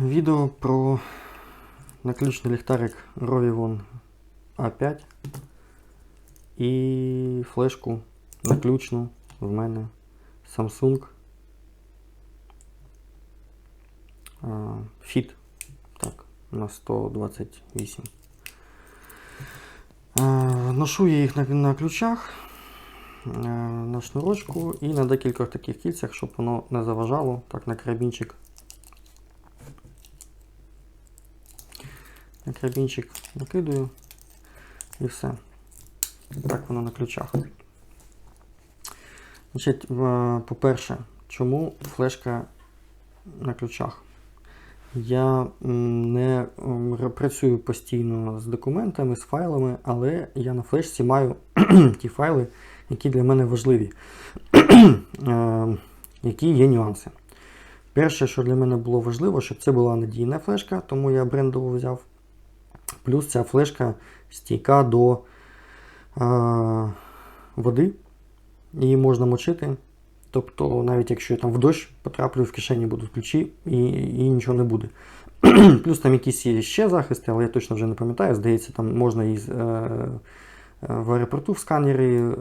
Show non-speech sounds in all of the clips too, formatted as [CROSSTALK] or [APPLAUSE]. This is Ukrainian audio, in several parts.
відео про наключний ліхтарик Rovivon A5 і флешку наключну в мене Samsung Fit. Так, на 128. Ношу я їх на, ключах, на шнурочку і на декількох таких кільцях, щоб воно не заважало, так на карабінчик. На карабінчик накидаю і все. Так воно на ключах. Значить, по-перше, чому флешка на ключах? Я не працюю постійно з документами, з файлами, але я на флешці маю [CLEARS THROAT] ті файли, які для мене важливі, [CLEARS THROAT] Е, які є нюанси. Перше, що для мене було важливо, щоб це була надійна флешка, тому я брендову взяв. Плюс ця флешка стійка до е, води, її можна мочити. Тобто, навіть якщо я там в дощ потраплю, в кишені будуть ключі і, і нічого не буде. [CLEARS THROAT] Плюс там якісь є ще захисти, але я точно вже не пам'ятаю. Здається, там можна і е, е, в аеропорту в сканері е,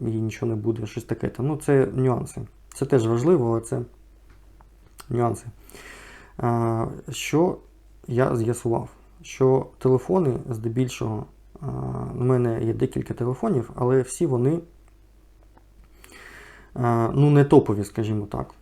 і нічого не буде, щось таке. Там. Ну, це нюанси. Це теж важливо, але це нюанси. Е, що я з'ясував? Що телефони здебільшого, е, у мене є декілька телефонів, але всі вони е, ну, не топові, скажімо так.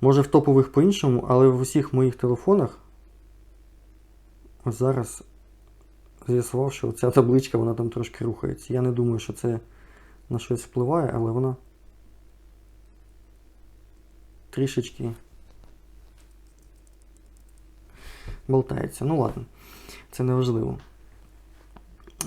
Може в топових по-іншому, але в усіх моїх телефонах ось зараз з'ясував, що ця табличка вона там трошки рухається. Я не думаю, що це на щось впливає, але вона трішечки болтається. Ну ладно, це не важливо.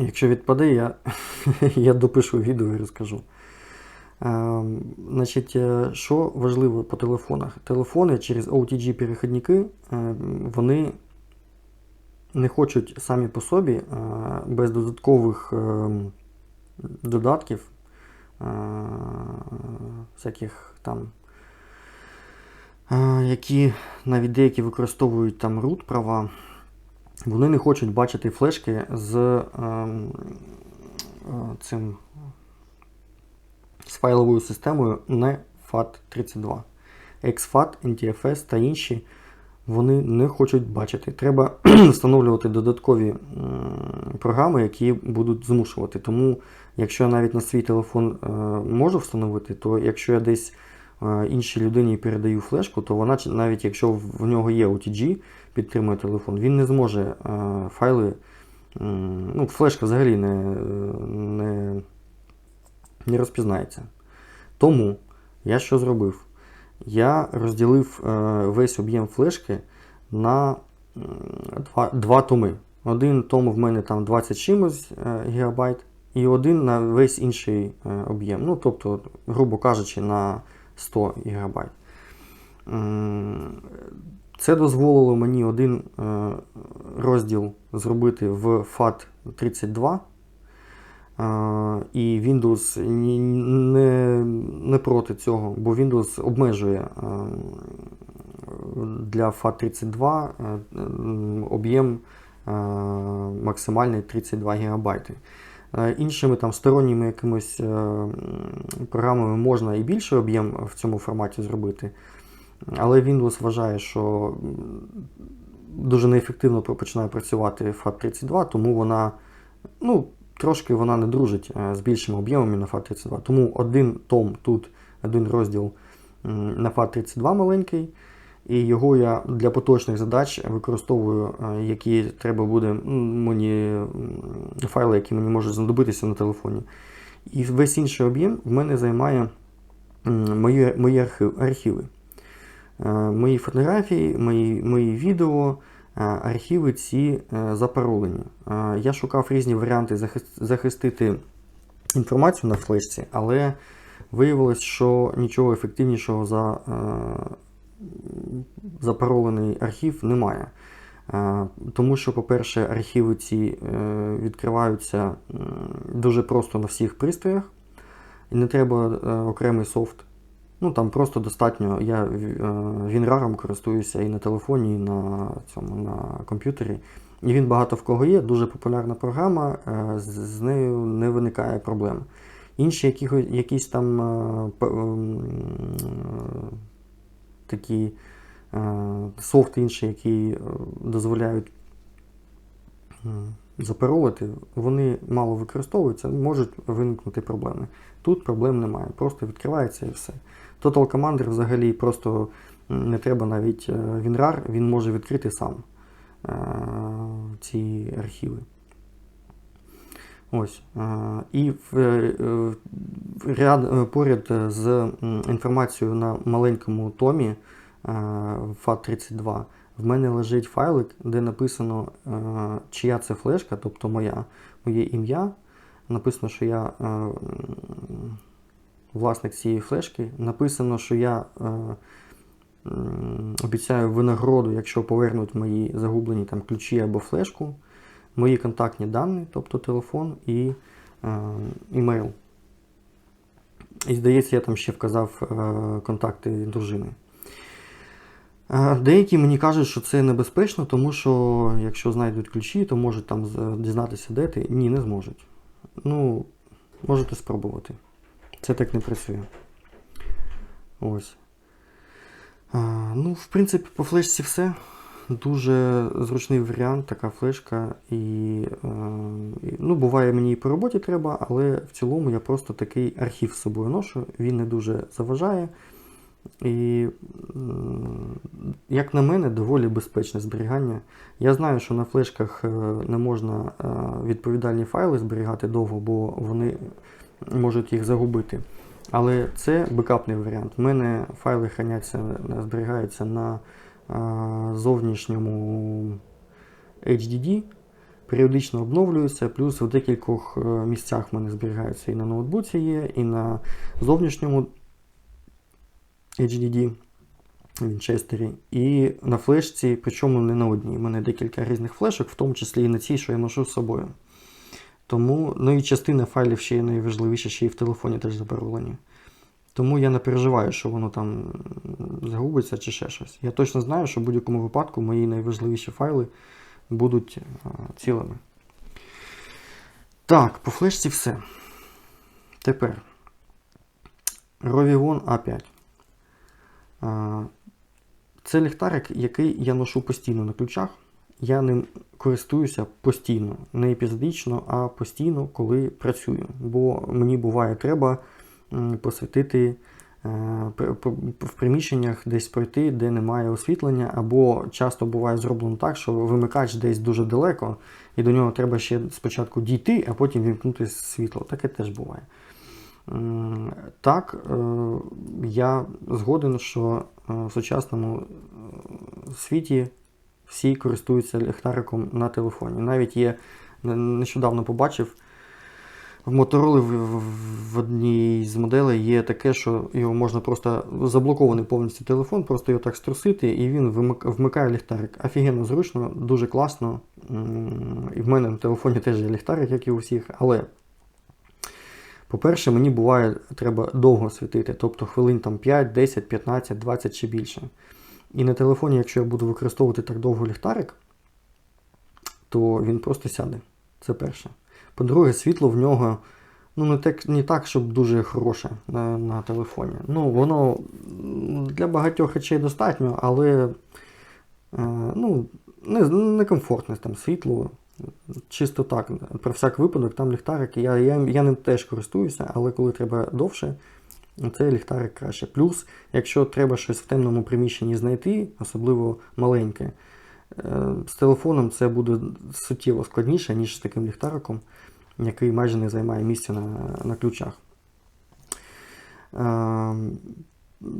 Якщо відпаде, я, [LAUGHS] я допишу відео і розкажу. Ем, Значить, е, що важливо по телефонах? Телефони через OTG перехідники е, вони не хочуть самі по собі е, без додаткових ем, додатків, е, всяких там, е, які навіть деякі використовують там root права, вони не хочуть бачити флешки з ем, е, цим з файловою системою не FAT32. XFAT, NTFS та інші вони не хочуть бачити. Треба [CLEARS THROAT] встановлювати додаткові програми, які будуть змушувати. Тому, якщо я навіть на свій телефон е, можу встановити, то якщо я десь іншій людині передаю флешку, то вона, навіть якщо в нього є OTG, підтримує телефон, він не зможе е, файли. Ну, флешка взагалі не, не, не розпізнається. Тому я що зробив? Я розділив е, весь об'єм флешки на два, два томи. Один том в мене там 20 чимось е, гігабайт, і один на весь інший е, об'єм. Ну, тобто, грубо кажучи, на 100 гігабайт. М, Це дозволило мені один е, розділ зробити в FAT32. Е, І Windows не, не проти цього, бо Windows обмежує е, для FAT32 е, об'єм максимальний 32 ГБ. Іншими там сторонніми якимось е, програмами можна і більший об'єм в цьому форматі зробити. Але Windows вважає, що дуже неефективно починає працювати FAT32, тому вона ну, трошки вона не дружить е, з більшими об'ємами на FAT32. Тому один том тут, один розділ на FAT32 маленький, і його я для поточних задач використовую, е, які треба буде мені файли, які мені можуть знадобитися на телефоні. І весь інший об'єм в мене займає мої, мої архив, архіви. Е, Мої фотографії, мої, мої відео, е, архіви ці запаролені. Я шукав різні варіанти захистити інформацію на флешці, але виявилось, що нічого ефективнішого за запаролений архів немає. Е, Тому що, по-перше, архіви ці е, відкриваються дуже просто на всіх пристроях, і не треба е, окремий софт Ну там просто достатньо. Я Вінраром користуюся і на телефоні, і на цьому на комп'ютері. І він багато в кого є, дуже популярна програма, з, нею не виникає проблем. Інші які, якісь там такі е, софти інші, які е, дозволяють м, запаролити, вони мало використовуються, можуть виникнути проблеми. Тут проблем немає, просто відкривається і все. Total Commander взагалі просто не треба навіть е, WinRAR, він може відкрити сам е, ці архіви. Ось. е, І в, е, ряд, е, поряд з інформацією на маленькому томі е, FAT32 в мене лежить файлик, де написано, чия це флешка, тобто моя, моє ім'я. Написано, що я власник цієї флешки. Написано, що я обіцяю винагороду, якщо повернуть мої загублені там, ключі або флешку, мої контактні дані, тобто телефон і е. І здається, я там ще вказав е, контакти дружини. Е, Деякі мені кажуть, що це небезпечно, тому що якщо знайдуть ключі, то можуть там дізнатися, де ти. Ні, не зможуть. Ну, можете спробувати. Це так не працює. Ось. А, ну, в принципі, по флешці все. Дуже зручний варіант, така флешка. І, е, ну, буває, мені і по роботі треба, але в цілому я просто такий архів з собою ношу. Він не дуже заважає. І, як на мене, доволі безпечне зберігання. Я знаю, що на флешках е, не можна е, відповідальні файли зберігати довго, бо вони можуть їх загубити. Але це бекапний варіант. У мене файли храняться, зберігаються на зовнішньому HDD, періодично обновлюються, плюс в декількох е, місцях в мене зберігаються і на ноутбуці є, і на зовнішньому HDD Вінчестері, і на флешці, причому не на одній. У мене декілька різних флешок, в тому числі і на цій, що я ношу з собою. Тому, ну і частина файлів ще є найважливіше, ще і в телефоні теж запаролені. Тому я не переживаю, що воно там загубиться чи ще щось. Я точно знаю, що в будь-якому випадку мої найважливіші файли будуть цілими. Так, по флешці все. Тепер Rovigon A5. Це ліхтарик, який я ношу постійно на ключах. Я ним користуюся постійно, не епізодично, а постійно, коли працюю. Бо мені буває треба посвятити е, в приміщеннях десь пройти, де немає освітлення, або часто буває зроблено так, що вимикач десь дуже далеко, і до нього треба ще спочатку дійти, а потім вімкнути світло. Таке теж буває. Так, е, я згоден, що е, в сучасному світі всі користуються ліхтариком на телефоні. Навіть є, нещодавно побачив, в Motorola в, одній з моделей є таке, що його можна просто заблокований повністю телефон, просто його так струсити, і він вмикає ліхтарик. Офігенно зручно, дуже класно. І в мене на телефоні теж є ліхтарик, як і у всіх, але. По-перше, мені буває, треба довго світити, тобто хвилин там 5, 10, 15, 20 чи більше. І на телефоні, якщо я буду використовувати так довго ліхтарик, то він просто сяде. Це перше. По-друге, світло в нього ну, не, так, не так, щоб дуже хороше на, на телефоні. Ну, воно для багатьох речей достатньо, але е, ну, не, некомфортне там світло. Чисто так, про всяк випадок, там ліхтарик. Я, я, я ним теж користуюся, але коли треба довше, цей ліхтарик краще. Плюс, якщо треба щось в темному приміщенні знайти, особливо маленьке, з телефоном це буде суттєво складніше, ніж з таким ліхтариком, який майже не займає місця на, на ключах. Е,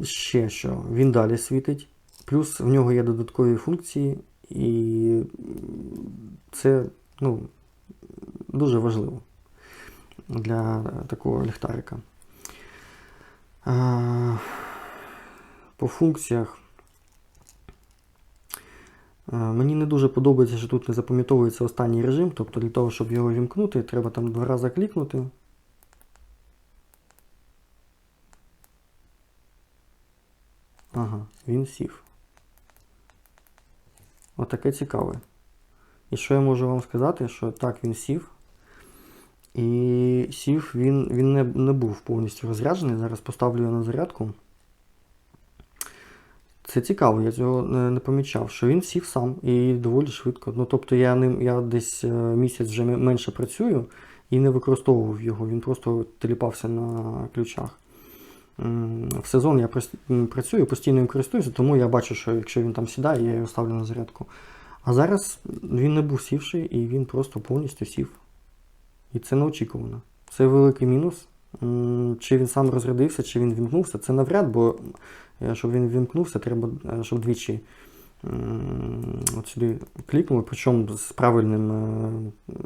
Ще що, він далі світить. Плюс в нього є додаткові функції, і це ну, дуже важливо для такого ліхтарика. А, По функціях. А, Мені не дуже подобається, що тут не запам'ятовується останній режим. Тобто для того, щоб його вімкнути, треба там два рази клікнути. Ага, він сів. Отаке цікаве. І що я можу вам сказати, що так, він сів. І сів він він не не був повністю розряджений. Зараз поставлю його на зарядку. Це цікаво, я цього не, помічав, що він сів сам і доволі швидко. Ну, тобто я ним я десь е, місяць вже менше працюю і не використовував його, він просто теліпався на ключах. В сезон я працюю, постійно їм користуюся, тому я бачу, що якщо він там сідає, я його ставлю на зарядку. А зараз він не був сівший і він просто повністю сів. І це неочікувано. Це великий мінус. Чи він сам розрядився, чи він вімкнувся, це навряд, бо е, щоб він вімкнувся, треба, е, щоб двічі от сюди клікнули, причому з правильним е,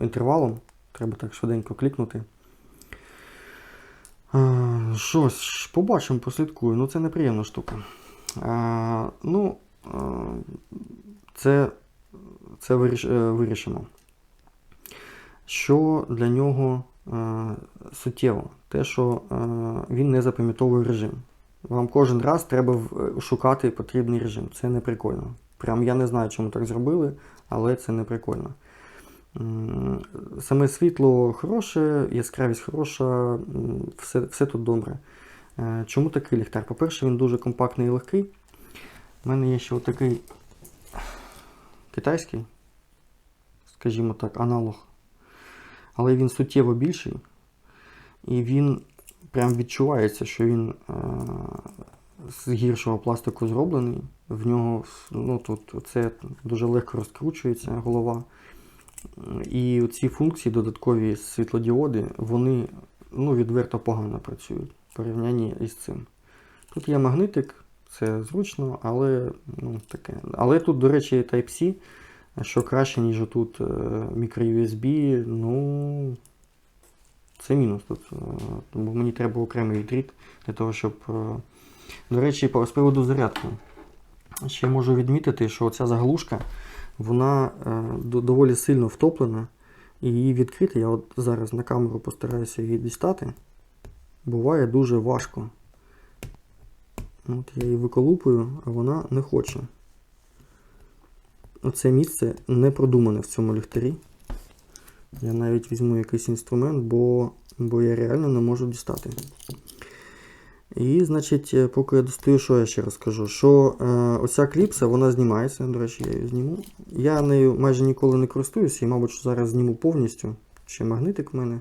інтервалом. Треба так швиденько клікнути. Щось, побачимо, послідкую. Ну, це неприємна штука. Ну, це це вирішимо. Що для нього а, суттєво? Те, що а, він не запам'ятовує режим. Вам кожен раз треба шукати потрібний режим. Це не прикольно. Прям я не знаю, чому так зробили, але це не прикольно. Саме світло хороше, яскравість хороша, все все тут добре. Е, чому такий ліхтар? По-перше, він дуже компактний і легкий. У мене є ще отакий китайський, скажімо так, аналог. Але він суттєво більший. І він прям відчувається, що він е з гіршого пластику зроблений. В нього ну, тут це дуже легко розкручується голова. І ці функції, додаткові світлодіоди, вони ну, відверто погано працюють в порівнянні із цим. Тут є магнитик, це зручно, але ну, таке. Але тут, до речі, Type-C, що краще, ніж тут е, ну це мінус тут. Е, бо мені треба окремий дріт для того, щоб. Е, до речі, з приводу зарядки. Ще можу відмітити, що ця заглушка вона доволі сильно втоплена. І її відкрити, я от зараз на камеру постараюся її дістати. Буває дуже важко. От Я її виколупую, а вона не хоче. Оце місце не продумане в цьому ліхтарі. Я навіть візьму якийсь інструмент, бо, бо я реально не можу дістати. І, значить, е, поки я достаю, що я ще розкажу, що е, оця кліпса вона знімається. До речі, я її зніму. Я нею майже ніколи не користуюся і, мабуть, зараз зніму повністю. Ще магнитик в мене.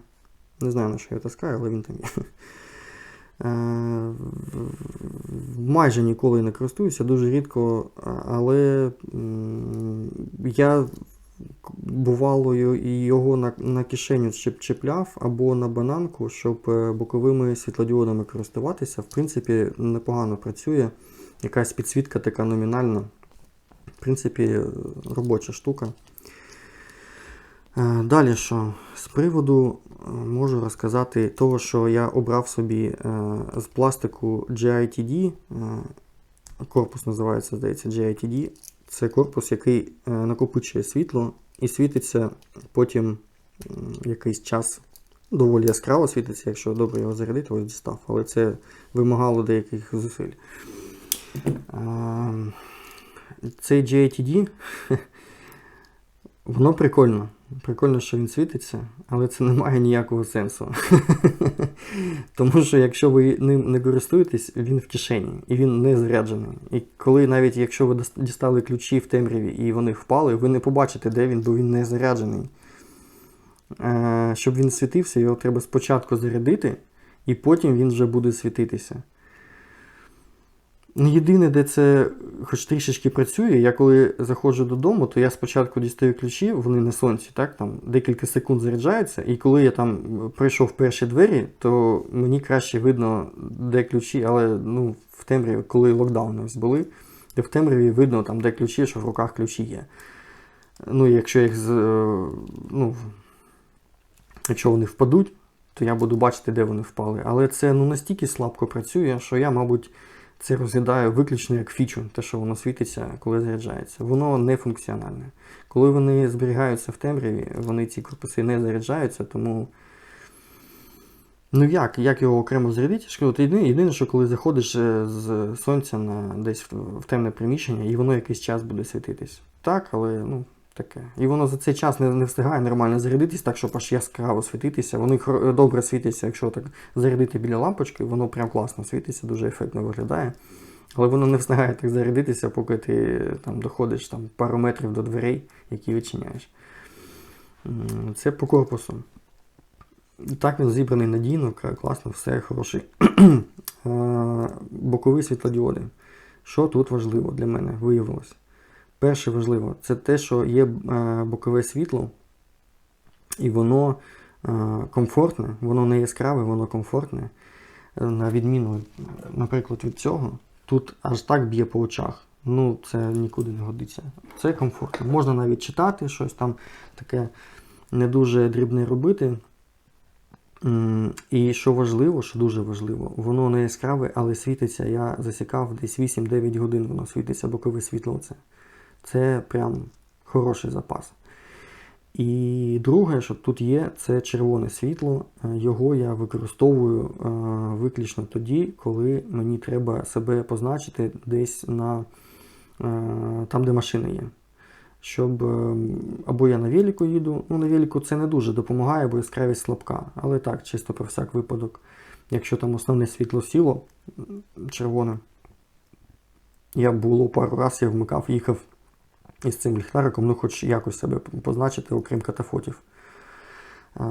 Не знаю, на що я таскаю, але він там є. Е, майже ніколи не користуюся, дуже рідко, але я бувало його на на кишеню чіпляв або на бананку, щоб е, боковими світлодіодами користуватися. В принципі, непогано працює. Якась підсвітка така номінальна. В принципі, робоча штука. Е, далі що? З приводу е, можу розказати того, що я обрав собі з пластику GITD. Корпус називається, здається, GITD. Це корпус, який накопичує світло і світиться потім якийсь час. Доволі яскраво світиться, якщо добре його зарядити, ось дістав, але це вимагало деяких зусиль. Цей GATD, [LAUGHS] воно прикольно. Прикольно, що він світиться, але це не має ніякого сенсу. [LAUGHS] Тому що якщо ви ним не користуєтесь, він в кишені і він не заряджений. І коли навіть якщо ви дістали ключі в темряві і вони впали, ви не побачите, де він, бо він не заряджений. Е, щоб він світився, його треба спочатку зарядити, і потім він вже буде світитися. Ну, єдине, де це хоч трішечки працює, я коли заходжу додому, то я спочатку дістаю ключі, вони на сонці, так, там декілька секунд заряджаються, і коли я там прийшов в перші двері, то мені краще видно, де ключі, але ну, в темряві, коли локдауни ось були, то в темряві видно, там, де ключі, що в руках ключі є. Ну, якщо їх е, ну, якщо вони впадуть, то я буду бачити, де вони впали. Але це ну, настільки слабко працює, що я, мабуть це розглядаю виключно як фічу, те, що воно світиться, коли заряджається. Воно не функціональне. Коли вони зберігаються в темряві, вони ці корпуси не заряджаються, тому Ну як, як його окремо зарядити? От єдине, єдине, що коли заходиш е, з сонця на десь в темне приміщення, і воно якийсь час буде світитись. Так, але ну, таке. І воно за цей час не, не встигає нормально зарядитись, так, щоб аж яскраво світитися. Воно хор- добре світиться, якщо так зарядити біля лампочки, воно прям класно світиться, дуже ефектно виглядає. Але воно не встигає так зарядитися, поки ти там доходиш там, пару метрів до дверей, які відчиняєш. Це по корпусу. Так він зібраний надійно, класно, все хороший. [CLEARS THROAT] Е, Бокові світлодіоди. Що тут важливо для мене виявилось? Перше важливо, це те, що є е, бокове світло, і воно е, комфортне, воно не яскраве, воно комфортне. Е, На відміну, наприклад, від цього, тут аж так б'є по очах. Ну, це нікуди не годиться. Це комфортно. Можна навіть читати щось там таке не дуже дрібне робити. І що важливо, що дуже важливо, воно не яскраве, але світиться. Я засікав десь 8-9 годин, воно світиться бокове світло. Це, це прям хороший запас. І друге, що тут є, це червоне світло. Е, Його я використовую е, виключно тоді, коли мені треба себе позначити десь на е, там, де машини є. Щоб або я на велику їду, ну на велику це не дуже допомагає, бо яскравість слабка. Але так, чисто про всяк випадок. Якщо там основне світло сіло червоне, я було пару разів я вмикав, їхав із цим ліхтариком, ну хоч якось себе позначити, окрім катафотів. А,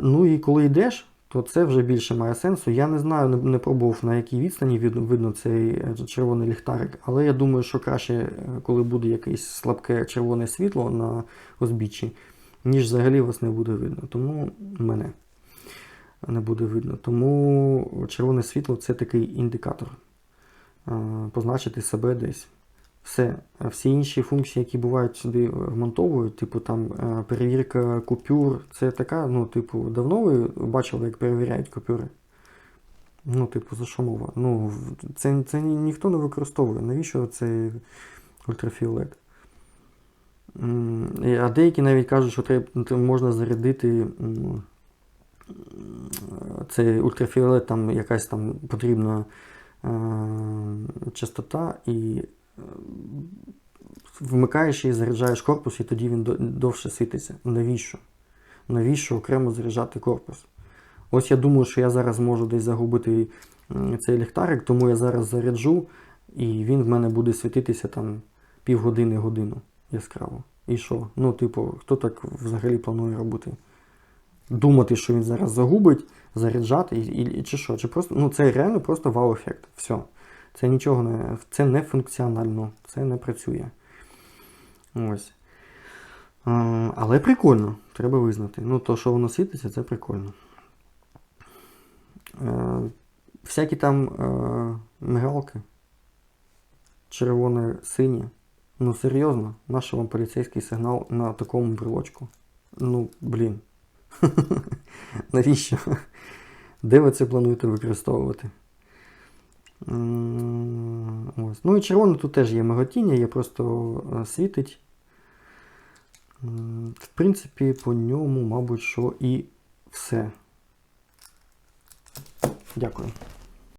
ну і коли йдеш, то це вже більше має сенсу. Я не знаю, не, не пробував на якій відстані видно, видно цей е, червоний ліхтарик, але я думаю, що краще, е, коли буде якесь слабке червоне світло на узбіччі, ніж взагалі вас не буде видно. Тому мене не буде видно. Тому червоне світло це такий індикатор. е, Позначити себе десь. Все, всі інші функції, які бувають сюди вмонтовують, типу там е, перевірка купюр, це така, ну, типу, давно ви бачили, як перевіряють купюри? Ну, типу, за що мова? Ну, це, це ніхто не використовує. Навіщо цей ультрафіолет? А деякі навіть кажуть, що треба, ну, можна зарядити цей ультрафіолет, там якась там потрібна е, частота, і вмикаєш і заряджаєш корпус, і тоді він довше світиться. Навіщо? Навіщо окремо заряджати корпус? Ось я думаю, що я зараз можу десь загубити цей ліхтарик, тому я зараз заряджу, і він в мене буде світитися там півгодини годину яскраво. І що? Ну, типу, хто так взагалі планує робити? Думати, що він зараз загубить, заряджати, і, і чи що? Чи просто, ну, це реально просто вау-ефект. Все. Це нічого не. Це не функціонально, це не працює. Ось. Але прикольно, треба визнати. Ну, то, що воно світиться, це прикольно. Е, всякі там е, мигалки. Червоне синє. Ну, серйозно, наш вам поліцейський сигнал на такому брелочку. Ну, блін. [LAUGHS] Навіщо? Де ви це плануєте використовувати? Ось. Ну і червоне тут теж є миготіння, є просто е, світить. В принципі, по ньому, мабуть, що і все. Дякую.